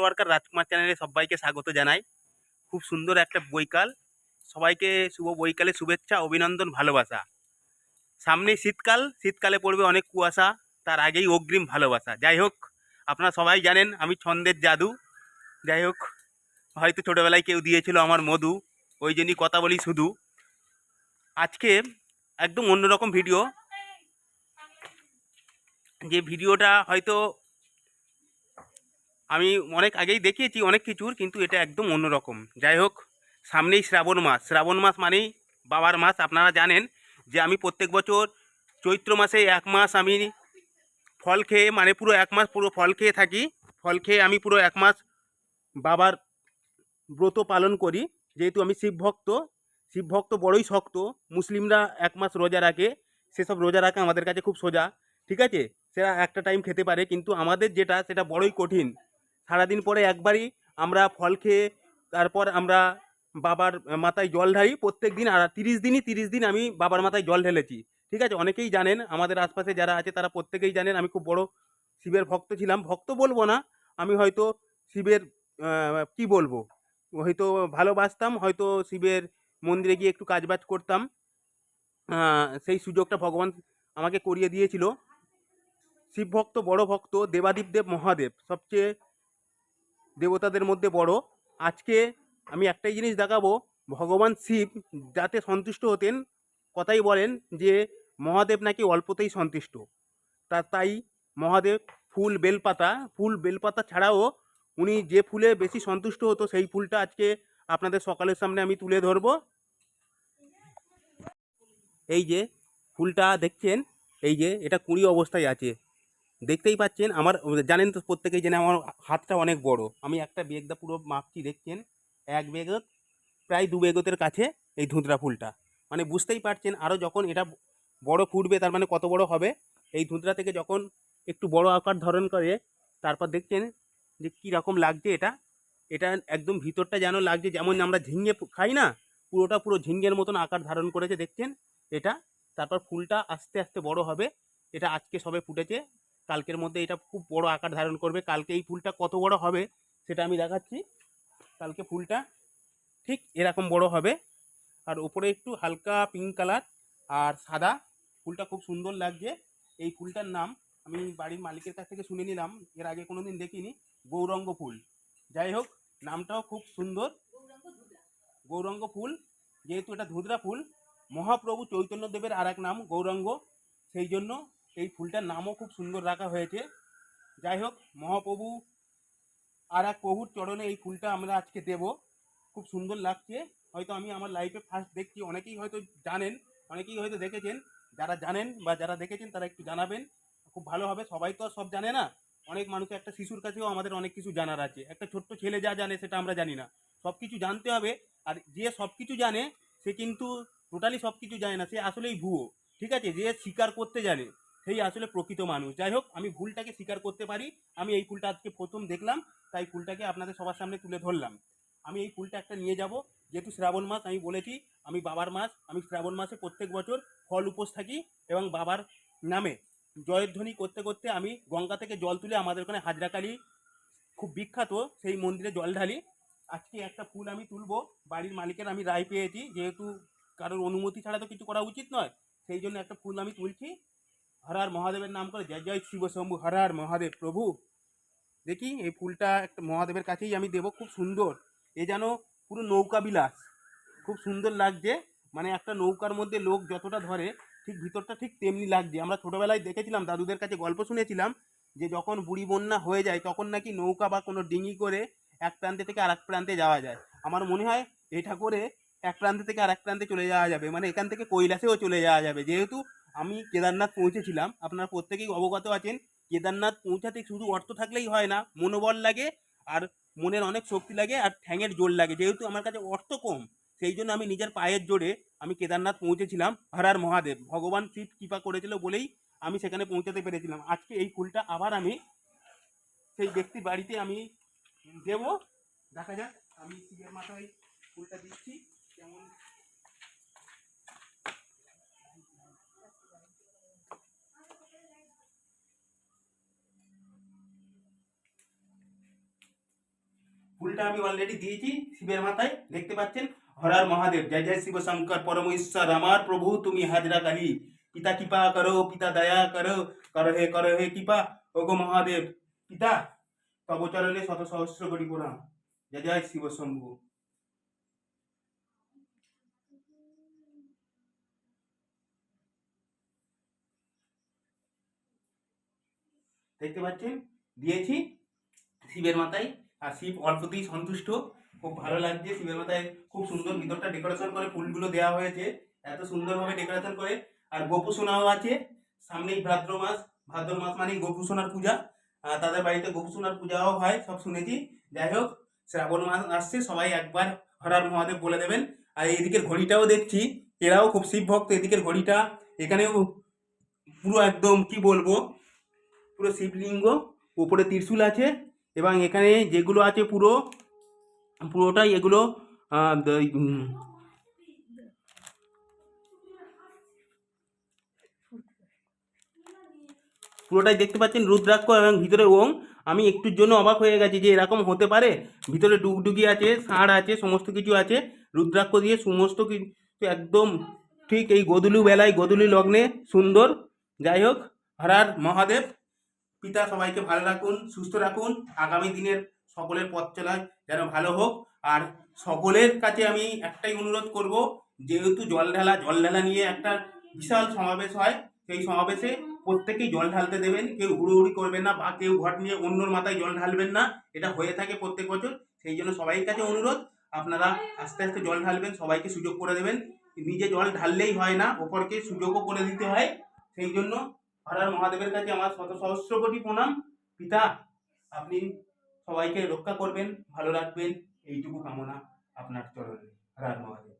Worker রাজকুমার চ্যানেলে সবাইকে স্বাগত জানাই। খুব সুন্দর একটা বৈকাল। সবাইকে শুভ বৈকালে শুভেচ্ছা, অভিনন্দন, ভালোবাসা। সামনেই শীতকাল, শীতকালে পড়বে অনেক কুয়াশা, তার আগেই অগ্রিম ভালোবাসা। যাই হোক, আপনারা সবাই জানেন আমি ছন্দের জাদু। যাই হোক, হয়তো ছোটোবেলায় কেউ দিয়েছিল আমার মধু, ওই জন্যই কথা বলি শুধু। আজকে একদম অন্যরকম ভিডিও। যে ভিডিওটা হয়তো আমি অনেক আগেই দেখিয়েছি অনেক কিছুর, কিন্তু এটা একদম অন্যরকম। যাই হোক, সামনেই শ্রাবণ মাস। শ্রাবণ মাস মানেই বাবার মাস। আপনারা জানেন যে আমি প্রত্যেক বছর চৈত্র মাসে এক মাস আমি ফল খেয়ে মানে পুরো এক মাস পুরো ফল খেয়ে থাকি। ফল খেয়ে আমি পুরো এক মাস বাবার ব্রত পালন করি। যেহেতু আমি শিবভক্ত শিবভক্ত শিব বড়ই শক্ত। মুসলিমরা এক মাস রোজা রাখে, সেসব রোজা রাখা আমাদের কাছে খুব সোজা। ঠিক আছে? সেটা একটা টাইম খেতে পারে, কিন্তু আমাদের যেটা, সেটা বড়ই কঠিন। সারাদিন পরে একবারই আমরা ফল খেয়ে তারপর আমরা বাবার মাথায় জল ঢালি প্রত্যেক দিন, আর তিরিশ দিনই তিরিশ দিন আমি বাবার মাথায় জল ঢেলেছি। ঠিক আছে? অনেকেই জানেন, আমাদের আশপাশে যারা আছে তারা প্রত্যেকেই জানেন, আমি খুব বড় শিবের ভক্ত ছিলাম। ভক্ত বলব না, আমি হয়তো শিবের কি বলব? হয়তো ভালোবাসতাম, হয়তো শিবের মন্দিরে গিয়ে একটু কাজবাজ করতাম। সেই সুযোগটা ভগবান আমাকে করিয়ে দিয়েছিল। শিব ভক্ত বড় ভক্ত দেবাদিপ দেব মহাদেব, সবচেয়ে দেবতাদের মধ্যে বড়। আজকে আমি একটাই জিনিস দেখাবো, ভগবান শিব যাতে সন্তুষ্ট হতেন, কথাই বলেন যে মহাদেব নাকি অল্পতেই সন্তুষ্ট। তা, তাই মহাদেব ফুল বেলপাতা ফুল বেলপাতা ছাড়াও উনি যে ফুলে বেশি সন্তুষ্ট হতো সেই ফুলটা আজকে আপনাদের সকালের সামনে আমি তুলে ধরবো। এই যে ফুলটা দেখছেন, এই যে এটা কুড়ি অবস্থায় আছে। দেখতেই পাচ্ছেন আমার, জানেন তো প্রত্যেকেই জানে আমার হাতটা অনেক বড়। আমি একটা বেগদা পুরো মাপছি, দেখছেন? এক বেগত প্রায় দু বেগতের কাছে এই ধুতরা ফুলটা। মানে বুঝতেই পারছেন আরও যখন এটা বড় ফুটবে, তার মানে কত বড় হবে, এই ধুতরা থেকে যখন একটু বড় আকার ধারণ করে, তারপর দেখছেন যে কী রকম লাগছে এটা। এটা একদম ভিতরটা যেন লাগছে, যেমন আমরা ঝিঙে ফু- খাই না? পুরোটা পুরো ঝিঙ্গের মতন আকার ধারণ করেছে, দেখছেন? এটা, তারপর ফুলটা আস্তে আস্তে বড় হবে। এটা আজকে সবে ফুটেছে। কালকের মধ্যে এটা খুব বড় আকার ধারণ করবে। কালকে এই ফুলটা কত বড় হবে সেটা আমি দেখাচ্ছি। কালকে ফুলটা ঠিক এরকম বড় হবে। আর ওপরে একটু হালকা পিঙ্ক কালার আর সাদা। ফুলটা খুব সুন্দর লাগছে। এই ফুলটার নাম আমি বাড়ির মালিকের কাছ থেকে শুনে নিলাম। এর আগে কোনো দিন দেখিনি। গৌরঙ্গ ফুল। যাই হোক, নামটাও খুব সুন্দর। গৌরঙ্গ ফুল। যেহেতু এটা ধুদরা ফুল, মহাপ্রভু চৈতন্যদেবের আর এক নাম গৌরঙ্গ। সেই জন্য এই ফুলটার নামও খুব সুন্দর রাখা হয়েছে। যাই হোক, মহাপ্রভু আর এক প্রভুর চরণে এই ফুলটা আমরা আজকে দেব। খুব সুন্দর লাগছে। হয়তো আমি আমার লাইফে ফার্স্ট দেখছি, অনেকেই হয়তো জানেন, অনেকেই হয়তো দেখেছেন। যারা জানেন বা যারা দেখেছেন, তারা একটু জানাবেন। খুব ভালো হবে, সবাই তো আর সব জানে না। অনেক মানুষ, একটা শিশুর কাছেও আমাদের অনেক কিছু জানার আছে। একটা ছোট্ট ছেলে যা জানে, সেটা আমরা জানি না। সব কিছু জানতে হবে, আর যে সব কিছু জানে, সে কিন্তু টোটালি সব কিছু জানে না। সে আসলেই ভুয়ো, ঠিক আছে? যে স্বীকার করতে জানে। সেই আসলে প্রকৃত মানুষ। যাই হোক, আমি ভুলটাকে স্বীকার করতে পারি। আমি এই ফুলটা আজকে প্রথম দেখলাম, তাই ফুলটাকে আপনাদের সবার সামনে তুলে ধরলাম। আমি এই ফুলটা একটা নিয়ে যাব, যেহেতু শ্রাবণ মাস, আমি বলেছি, আমি বাবার মাস, আমি শ্রাবণ মাসে প্রত্যেক বছর ফল উপোস থাকি এবং বাবার নামে জয়ধ্বনি করতে করতে আমি গঙ্গা থেকে জল তুলে আমাদের ওখানে হাজরাকালি, খুব বিখ্যাত, সেই মন্দিরে জল ঢালি। আজকে একটা ফুল আমি তুলবো, বাড়ির মালিকের আমি রায় পেয়েছি, যেহেতু কারোর অনুমতি ছাড়া তো কিছু করা উচিত নয়, সেই জন্য একটা ফুল আমি তুলছি। হরার মহাদেবের নাম করে জয় জয় শিব শম্ভু হরার মহাদেব, প্রভু। দেখি, এই ফুলটা একটা মহাদেবের কাছেই আমি দেবো, খুব সুন্দর। এ যেন পুরো নৌকা বিলাস। খুব সুন্দর লাগছে। মানে একটা নৌকার মধ্যে লোক যতটা ধরে, ঠিক ভিতরটা ঠিক তেমনি লাগছে। আমরা ছোটোবেলায় দেখেছিলাম, দাদুদের কাছে গল্প শুনেছিলাম যে যখন বুড়ি বন্যা হয়ে যায়, তখন নাকি নৌকা বা কোনো ডিঙি করে এক প্রান্তে থেকে আর এক প্রান্তে যাওয়া যায়। আমার মনে হয় এটা করে এক প্রান্ত থেকে আর এক প্রান্তে চলে যাওয়া যাবে। মানে এখান থেকে কৈলাসেও চলে যাওয়া যাবে। যেহেতু আমি কেদারনাথ পৌঁছেছিলাম। আপনারা প্রত্যেকেই অবগত আছেন, কেদারনাথ পৌঁছাতে শুধু অর্থ থাকলেই হয় না, মনোবল লাগে আর মনের অনেক শক্তি লাগে আর ঠ্যাঙের জোর লাগে, যেহেতু আমার কাছে অর্থ কম। সেই জন্য আমি নিজের পায়ের জোরে আমি কেদারনাথ পৌঁছেছিলাম হরার মহাদেব। ভগবান শিব কৃপা করেছিল বলেই আমি সেখানে পৌঁছাতে পেরেছিলাম। আজকে এই ফুলটা আবার আমি সেই ব্যক্তির বাড়িতে আমি দেব। দেখা যাক, আমি শিবের মাথায় ফুলটা দিচ্ছি। কেমন ফুলটা আমি অলরেডি দিয়েছি, শিবের মাথায়, দেখতে পাচ্ছেন? হরার মহাদেব, জয় জয় শিব শঙ্কর পরম আমার প্রভু, তুমি হাজরা কালী। পিতা কৃপা করো, পিতা দয়া করো করো হে করো হে কৃপা। ওগো মহাদেব, পিতা তব চরণে শত সহস্র কোটি প্রণাম। জয় জয় শিব শম্ভু। দেখতে পাচ্ছেন? দিয়েছি, শিবের মাথায়। আর শিব অল্পতেই সন্তুষ্ট। খুব ভালো লাগছে। শিবের মাথায় খুব সুন্দর ভিতরটা ডেকোরেশন করে ফুলগুলো দেওয়া হয়েছে। এত সুন্দরভাবে ডেকোরেশন করে। আর গোপু সোনাও আছে। সামনেই ভাদ্র মাস। ভাদ্র মাস মানেই গোপু সোনার পূজা। তাদের বাড়িতে গোপু সোনার পূজাও হয়, সব শুনেছি। যাই হোক, শ্রাবণ মাস আসছে, সবাই একবার হরার মহাদেব বলে দেবেন। আর এদিকের ঘড়িটাও দেখছি। এরাও খুব শিব ভক্ত। এদিকের ঘড়িটা, এখানেও পুরো একদম কি বলব? পুরো শিবলিঙ্গ, উপরে ত্রিশূল আছে। এবং এখানে যেগুলো আছে পুরো, পুরোটাই এগুলো পুরোটাই দেখতে পাচ্ছেন রুদ্রাক্ষ এবং ভিতরে ওম। আমি একটুর জন্য অবাক হয়ে গেছি যে এরকম হতে পারে। ভিতরে ডুগডুগি আছে, ষাঁড় আছে, সমস্ত কিছু আছে। রুদ্রাক্ষ দিয়ে সমস্ত কিছু একদম ঠিক এই গোধূলি বেলায়, গোধূলি লগ্নে সুন্দর। যাই হোক, হরার মহাদেব। পিতা সবাইকে ভালো রাখুন, সুস্থ রাখুন। আগামী দিনের সকলের পথ চলা যেন ভালো হোক। আর সকলের কাছে আমি একটাই অনুরোধ করব, যেহেতু জল ঢালা জল ঢালা নিয়ে একটা বিশাল সমাবেশ হয়, সেই সমাবেশে প্রত্যেকেই জল ঢালতে দেবেন। কেউ হুড়োহুড়ি করবেন না বা কেউ ঘট নিয়ে অন্যর মাথায় জল ঢালবেন না। এটা হয়ে থাকে প্রত্যেক বছর, সেই জন্য সবাই কাছে অনুরোধ, আপনারা আস্তে আস্তে জল ঢালবেন, সবাইকে সুযোগ করে দেবেন। নিজে জল ঢাললেই হয় না অপরকে সুযোগও করে দিতে হয়। সেই জন্য হরার মহাদেবের কাছে আমার শত সহস্র কোটি প্রণাম। পিতা, আপনি সবাইকে রক্ষা করবেন, ভালো রাখবেন। এইটুকু কামনা আপনার চরণে। হরার মহাদেব।